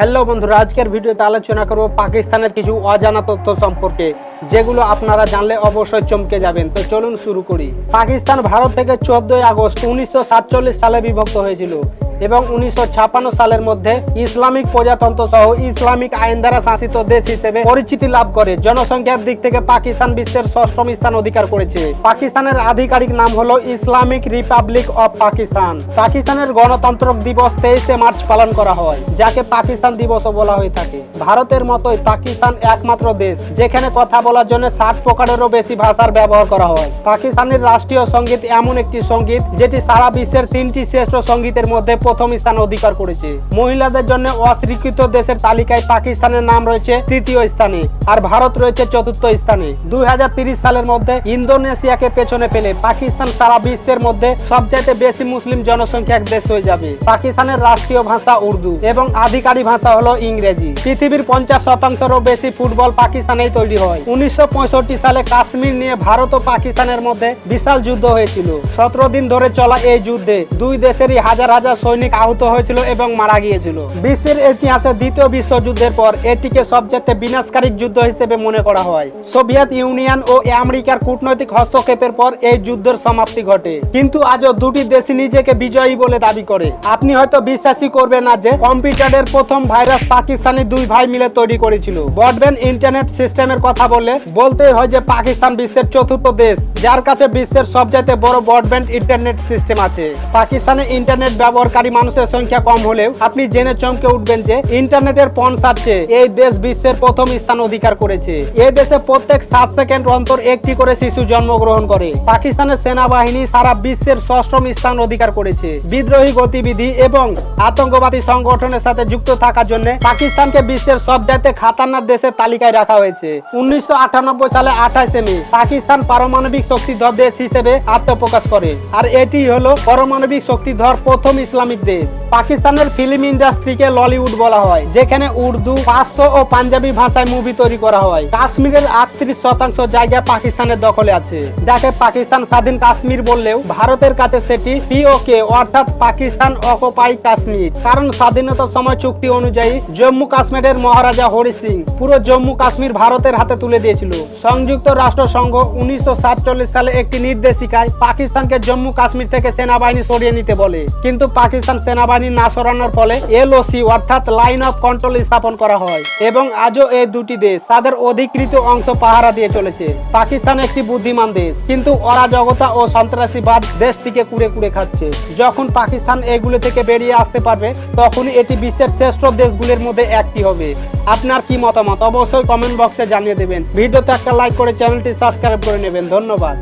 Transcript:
Hello বন্ধুরা, আজকের ভিডিওতে আলোচনা করব পাকিস্তানের কিছু অজানা তথ্য সম্পর্কে, যেগুলো আপনারা জানলে অবশ্যই চমকে যাবেন। তো চলুন শুরু করি। পাকিস্তান ভারত থেকে চোদ্দই আগস্ট উনিশশো সাতচল্লিশ সালে বিভক্ত হয়েছিল। এবং উনিশশো সালের মধ্যে ইসলামিক প্রজাতন্ত্র সহ ইসলামিক আইন দ্বারা শাসিত দেশ হিসেবে পরিচিতি লাভ করে। জনসংখ্যার দিক থেকে পাকিস্তান বিশ্বের ষষ্ঠম স্থান অধিকার করেছে। পাকিস্তানের আধিকারিক নাম হলো ইসলামিক রিপাবলিক অফ পাকিস্তান। পাকিস্তানের গণতন্ত্র দিবস তেইশে মার্চ পালন করা হয়, যাকে পাকিস্তান দিবসও বলা হয়ে থাকে। ভারতের মতোই পাকিস্তান একমাত্র দেশ, যেখানে কথা বলার জন্য ষাট প্রকারেরও বেশি ভাষার ব্যবহার করা হয়। পাকিস্তানের রাষ্ট্রীয় সংগীত এমন একটি সংগীত, যেটি সারা বিশ্বের তিনটি শ্রেষ্ঠ সঙ্গীতের মধ্যে প্রথম স্থান অধিকার করেছে। মহিলাদের জন্য অস্বীকৃত দেশের তালিকায় পাকিস্তানের নাম রয়েছে তৃতীয় স্থানে আর ভারত রয়েছে চতুর্থ স্থানে। দুই সালের মধ্যে ইন্দোনেশিয়াকে পেছনে ফেলে পাকিস্তান সারা বিশ্বের মধ্যে সবচাইতে বেশি মুসলিম জনসংখ্যা এক দেশ হয়ে যাবে। পাকিস্তানের রাষ্ট্রীয় ভাষা উর্দু এবং আধিকারিক ভাষা হলো ইংরেজি। পৃথিবীর পঞ্চাশ শতাংশেরও বেশি ফুটবল পাকিস্তানেই তৈরি হয়। উনিশশো পঁয়ষট্টি সালে কাশ্মীর নিয়ে ভারত ও পাকিস্তানের মধ্যে বিশাল যুদ্ধ হয়েছিল। সতেরো দিন ধরে চলা এই যুদ্ধে দুই দেশেরই হাজার হাজার সৈনিক আহত হয়েছিল এবং মারা গিয়েছিল। বিশ্বের ইতিহাসে দ্বিতীয় বিশ্বযুদ্ধের পর এটিকে সবচেয়ে বিনাশকারী যুদ্ধ হিসেবে মনে করা হয়। সোভিয়েত ইউনিয়ন ও আমেরিকার কূটনৈতিক হস্তক্ষেপের পর এই যুদ্ধের সমাপ্তি ঘটে। কিন্তু আজও দুটি দেশই নিজেকে বিজয়ী বলে দাবি করে। আপনি হয়তো বিশ্বাসই করবেন না যে কম্পিউটারের প্রথম ভাইরাস পাকিস্তানি দুই ভাই মিলে তৈরি করেছিল। ব্রডব্যান্ড ইন্টারনেট সিস্টেমের কথা বললে বলতেই হয় যে পাকিস্তান বিশ্বের চতুর্থ দেশ, যার কাছে বিশ্বের সবচাইতে বড় ব্রডব্যান্ড ইন্টারনেট সিস্টেম আছে। পাকিস্তানে ইন্টারনেট ব্যবহারকারী মানুষের সংখ্যা কম হলেও আপনি জেনে চমকে উঠবেন যে ইন্টারনেটের পণ সার্চে এই দেশ বিশ্বের প্রথম স্থান অধিকার করেছে। এই দেশে প্রত্যেক সাত সেকেন্ড অন্তর একটি করে শিশু জন্মগ্রহণ করে। পাকিস্তানের সেনাবাহিনী সারা বিশ্বের ষষ্ঠম স্থান অধিকার করেছে। বিদ্রোহী গতিবিধি এবং আতঙ্কবাদী সংগঠনের সাথে যুক্ত থাকার জন্য পাকিস্তানকে বিশ্বের সবচাইতে খাতারনাক দেশের তালিকায় রাখা হয়েছে। উনিশশো আটানব্বই সালে আঠাশে মে পাকিস্তান পারমাণবিক শক্তিধর দেশ হিসেবে আত্মপ্রকাশ করে। আর এটি হলো পারমাণবিক শক্তিধর প্রথম ইসলামিক দেশ। পাকিস্তানের ফিল্ম ইন্ডাস্ট্রিকে ললিউড বলা হয়, যেখানে উর্দু পাস্তো ও পাঞ্জাবি ভাষায় মুভি তৈরি করা হয়। কাশ্মীরের আটত্রিশ শতাংশ জায়গা পাকিস্তানের দখলে আছে, যাকে পাকিস্তান স্বাধীন কাশ্মীর বললেও ভারতের কাছে সেটি পিওকে অর্থাৎ পাকিস্তান অকুপাই কাশ্মীর। কারণ স্বাধীনতার সময় চুক্তি অনুযায়ী জম্মু কাশ্মীরের মহারাজা হরি সিং পুরো জম্মু কাশ্মীর ভারতের হাতে তুলে দিয়েছিল। সংযুক্ত রাষ্ট্র সংঘ উনিশশো সালে একটি নির্দেশিকায় পাকিস্তানকে জম্মু কাশ্মীর থেকে সেনাবাহিনী সরিয়ে নিতে বলে। কিন্তু পাকিস্তান সেনাবাহিনী না সরানোর ফলে এলওসি অর্থাৎ লাইন অফ কন্ট্রোল স্থাপন করা হয় এবং আজও এই দুটি দেশ তাদের অধিকৃত অংশ পাহারা দিয়ে চলেছে। পাকিস্তান একটি বুদ্ধিমান দেশ, কিন্তু অরাজকতা ও সন্ত্রাসীবাদ দেশটিকে কুড়ে কুড়ে খাচ্ছে। যখন পাকিস্তান এগুলো থেকে বেরিয়ে আসতে পারবে, তখনই এটি বিশ্বের শ্রেষ্ঠ দেশগুলির মধ্যে একটি হবে। আপনার কি মতামত? অবশ্যই কমেন্ট বক্সে জানিয়ে দেবেন। ভিডিওতে একটা লাইক করে চ্যানেলটি সাবস্ক্রাইব করে নেবেন। ধন্যবাদ।